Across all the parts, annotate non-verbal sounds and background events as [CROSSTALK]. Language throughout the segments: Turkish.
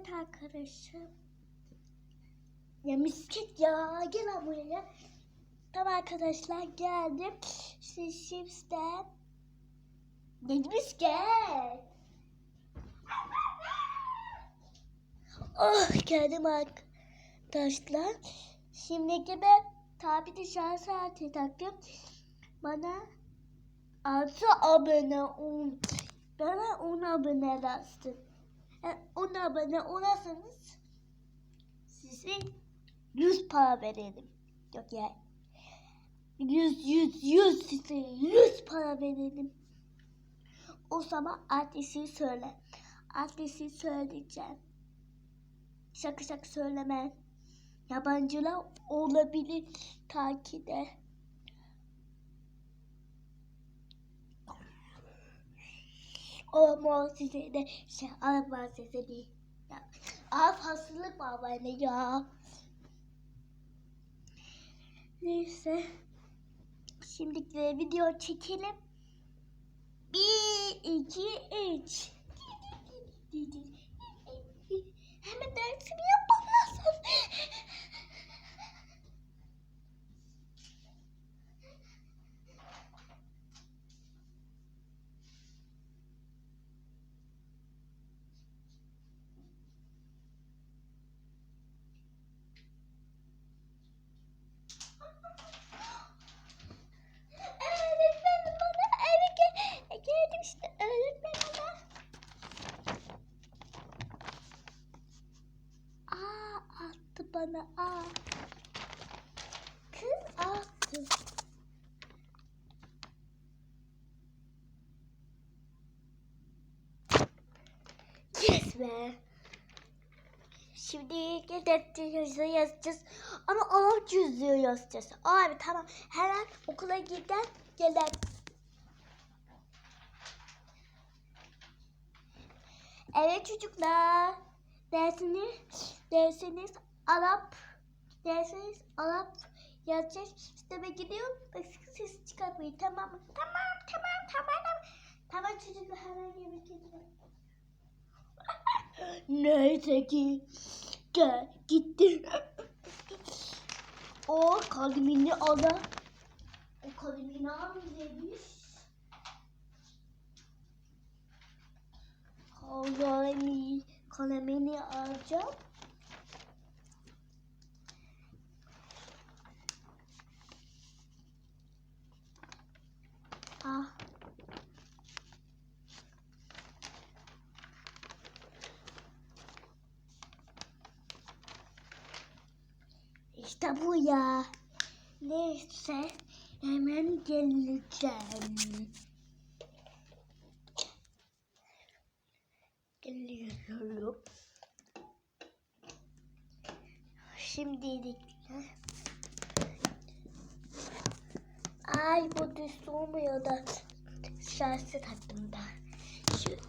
Evet arkadaşım. Ya misket ya. Gel buraya. Tamam arkadaşlar geldim. İşte Şips'ten. Demiş gel. Oh geldim arkadaşlar. Şimdi gibi tabi de şarj saati taktım. Bana altı abone ol. Bana 10 abone lazım. Yani 10 abone olarsanız size 100 para verelim. Yok ya. 100 100 100 size 100 para verelim. O zaman adresi söyle. Adresi söyleyeceğim. Şaka şaka söyleme. Yabancılar olabilir takide. Ama size de şey alma size de. Ya, az hastalık var bende ya. Neyse. Şimdi de video çekelim. Bir, iki, üç. Hemen dersimi yapmam lazım. Öğretmenim bana eve gel geldim işte öğretmen bana. Aa attı bana aa. Kız attı. Yes be. Şimdi defter yazı yazacağız. Ama Arap yüzüğü yazacağız. Abi tamam. Hemen okula giden gelen. Evet çocuklar. Dersini, dersiniz Arap, dersiniz Arap yazacağız. İşte ben gidiyorum. Bak ses çıkarmayın tamam mı? Tamam, tamam, tamam. Tamam çocuklar hemen yemek yiyeceğim. [LAUGHS] Neyse ki gel gitti. O kalemini ala. O kalemini almış. Kalemi, kalemini alacağım. Ah. İşte bu ya. Neyse hemen geleceğim. Geliyorum. Şimdilikle. Ay bu düz olmuyor da şarjı taktım ben. Şöyle.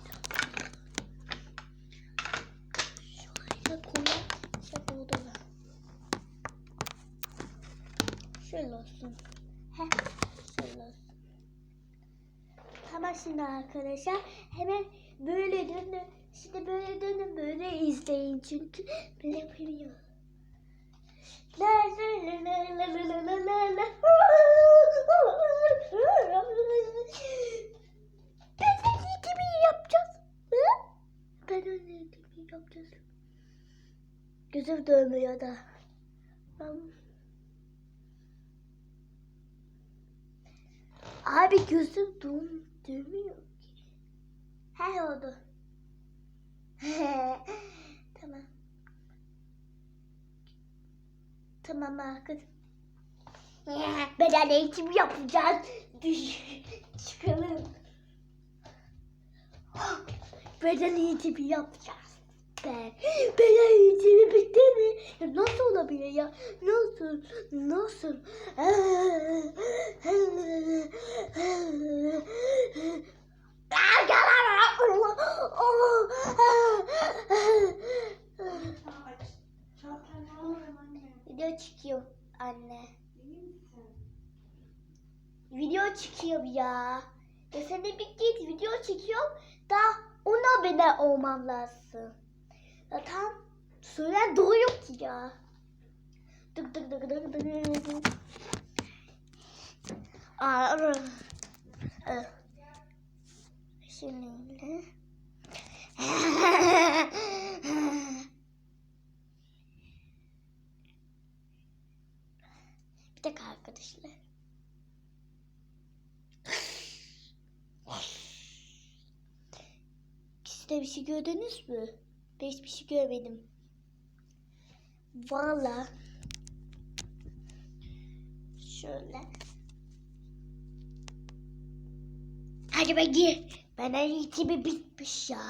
Şöyle kullan. Şöyle oldu da. Şöyle olsun. Heh, şöyle olsun. Tamam şimdi arkadaşlar hemen böyle dönün. Şimdi böyle dönün böyle izleyin çünkü böyle yapıyor. La la la la la la la la la. Ben ne gibi yapacağız? Hı? Ben ne gibi yapacağız? Gözüm dönmüyor da. Abi gözüm dön dönmüyor ki. He oldu. [LAUGHS] tamam. Tamam arkadaşım. Beden eğitim yapacağız. Çıkalım. Beden eğitimi yapacağız. [GASPS] Ben, beden eğitimi bitti mi? Ya nasıl olabilir ya? Nasıl? Nasıl? Video çıkıyor anne. Video çıkıyor ya. Ya sen de bir git video çekiyorum. Daha ona abone olmam lazım. Ya tam söyler doğuyor ki ya. Dık dık dık dık dık dık. Aa. Aa. Şimdi. [LAUGHS] Bir dakika arkadaşlar. Siz de bir şey gördünüz mü? Ben hiçbir şey görmedim. Valla. Şöyle. Hadi be gir. Ben eğitimi bitmiş ya.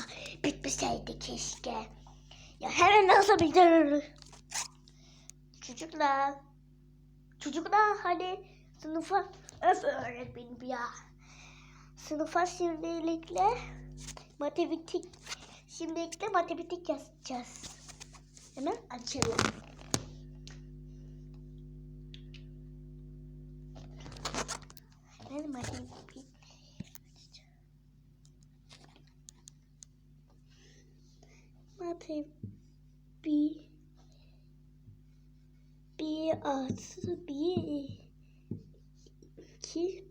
Bitmeseydi keşke. Ya hemen nasıl bitirir? Çocuklar. Çocuklar hadi sınıfa öf öğretmenim ya. Sınıfa şimdilikle matematik şimdilikle matematik yazacağız. Hemen açalım. Hemen matematik matematik bir artı bir iki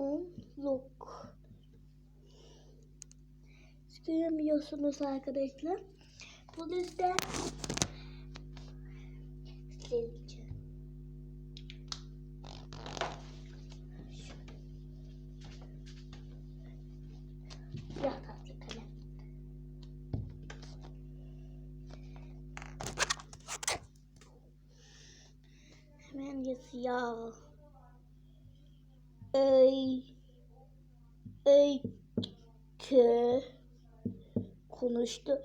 onluk. Siz Göremiyorsunuz arkadaşlar. Bu yüzden sileceğim. Ya tatlı kalem. Hemen yazıyor. Öy. Öy. Kö. Konuştu.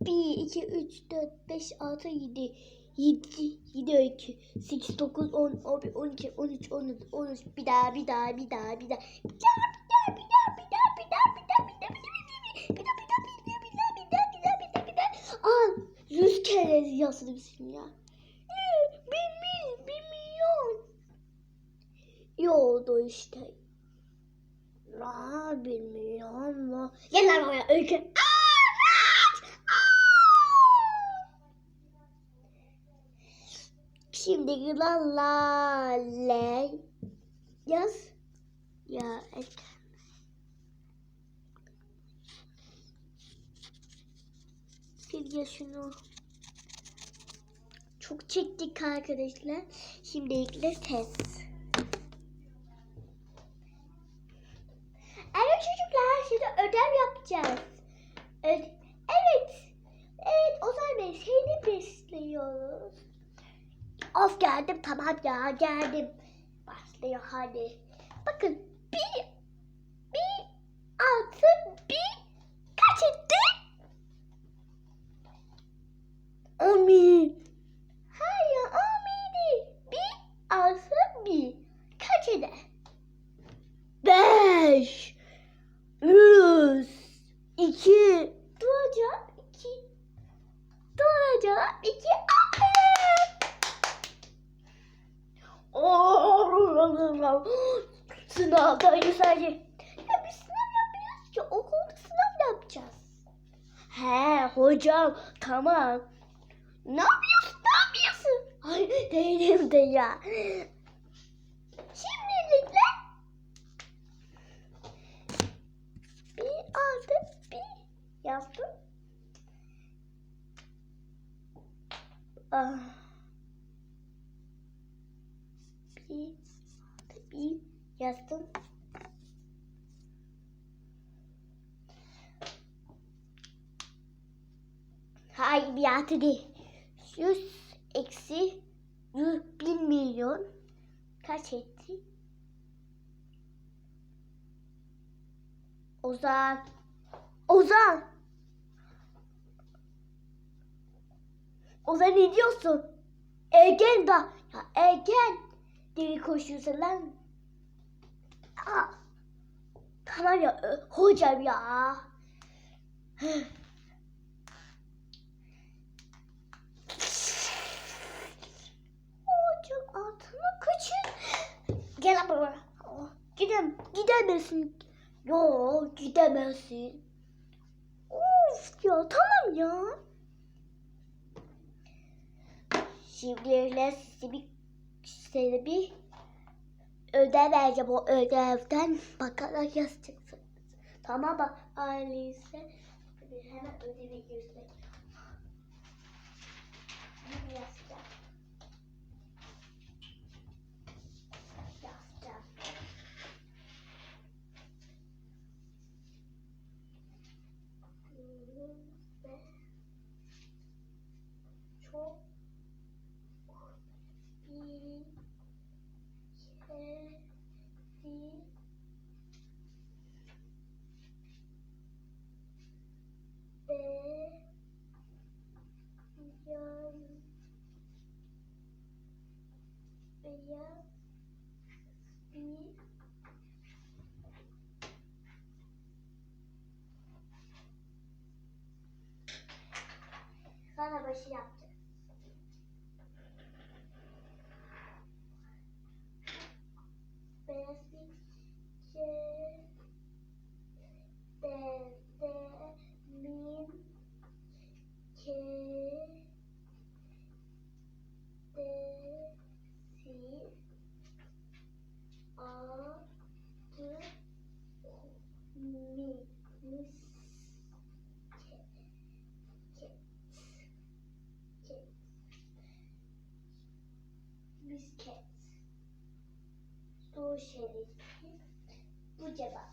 Bir, iki, üç, dört, beş, altı, yedi. Yedi, yedi öykü. Sekiz, dokuz, on, on bir, on iki, on üç, on dört, on üç. Bir daha, bir daha, bir daha, bir daha. Bir daha, bir daha, bir daha, bir daha, bir daha, bir daha, bir daha, bir daha, bir daha, bir daha, bir daha, bir daha, bir daha, bir daha, bir daha. Al, yüz kere yazdım ya. Bir mil, bir milyon. Yoldu işte. Aa, bir milyon mu? Gel lan buraya öykü. Aa, kaç! Şimdi la la le yaz ya et. Sil ya. Çok çektik arkadaşlar. Şimdi ilgili test. Yapacağız. Ö- evet. Evet Ozan Bey seni besliyoruz. Of geldim tamam ya geldim. Başlıyor hadi. Bakın bir bir altı bir kaç etti? On bin. Hayır on bin değil. Bir altı bir. Kaç eder? Beş. Yüz. iki. Duracağım iki. Duracağım iki. Aferin. Oo, Sınavda sadece. Ya biz sınav yapmıyoruz ki okulda sınav yapacağız. He hocam tamam. Ne yapıyorsun ne yapıyorsun? Ay değilim de ya. Şimdilikle bir aldım bir yazdım. Ah. Bir aldım bir yazdım. Hayır bir altı değil. Yüz eksi yüz bin milyon kaç etti? Ozan. Ozan. Ozan ne diyorsun? Egen da. Ya Egen. Deli koşuyorsun lan. Aa. Tamam ya. Hocam ya. Gidem, gidemezsin. Yo, gidemezsin. Of ya, tamam ya. Şimdi size bir, size bir ödev vereceğim. O ödevden bakarak yazacaksınız. Tamam bak aileyse hemen ödevi göster. Nicholas biscuits, doğu şeridi, bu cevap.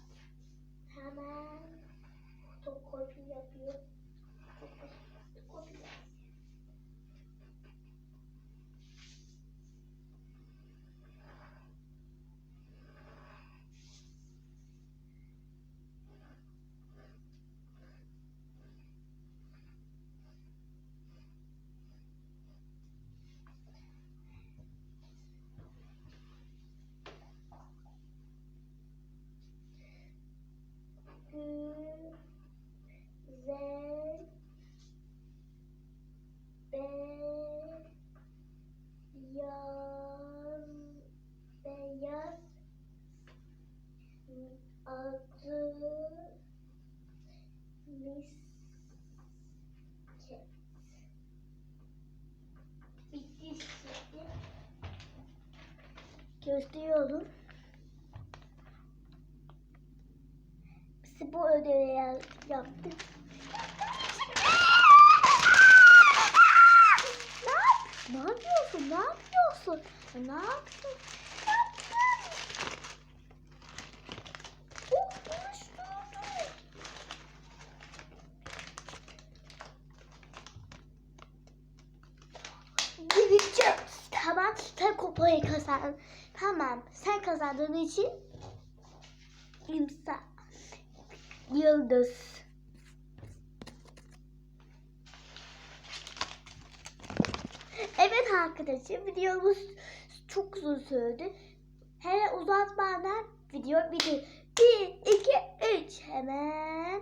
Bu ödevi ya- yaptık. Ne, yap- ne yapıyorsun? Ne yapıyorsun? Ne yaptın? Tamam, sen kupayı kazandın. Tamam, sen kazandığın için imza. Yıldız. Evet arkadaşlar videomuz çok uzun sürdü. Hemen uzatmadan video bitti. 1, 2, 3 hemen.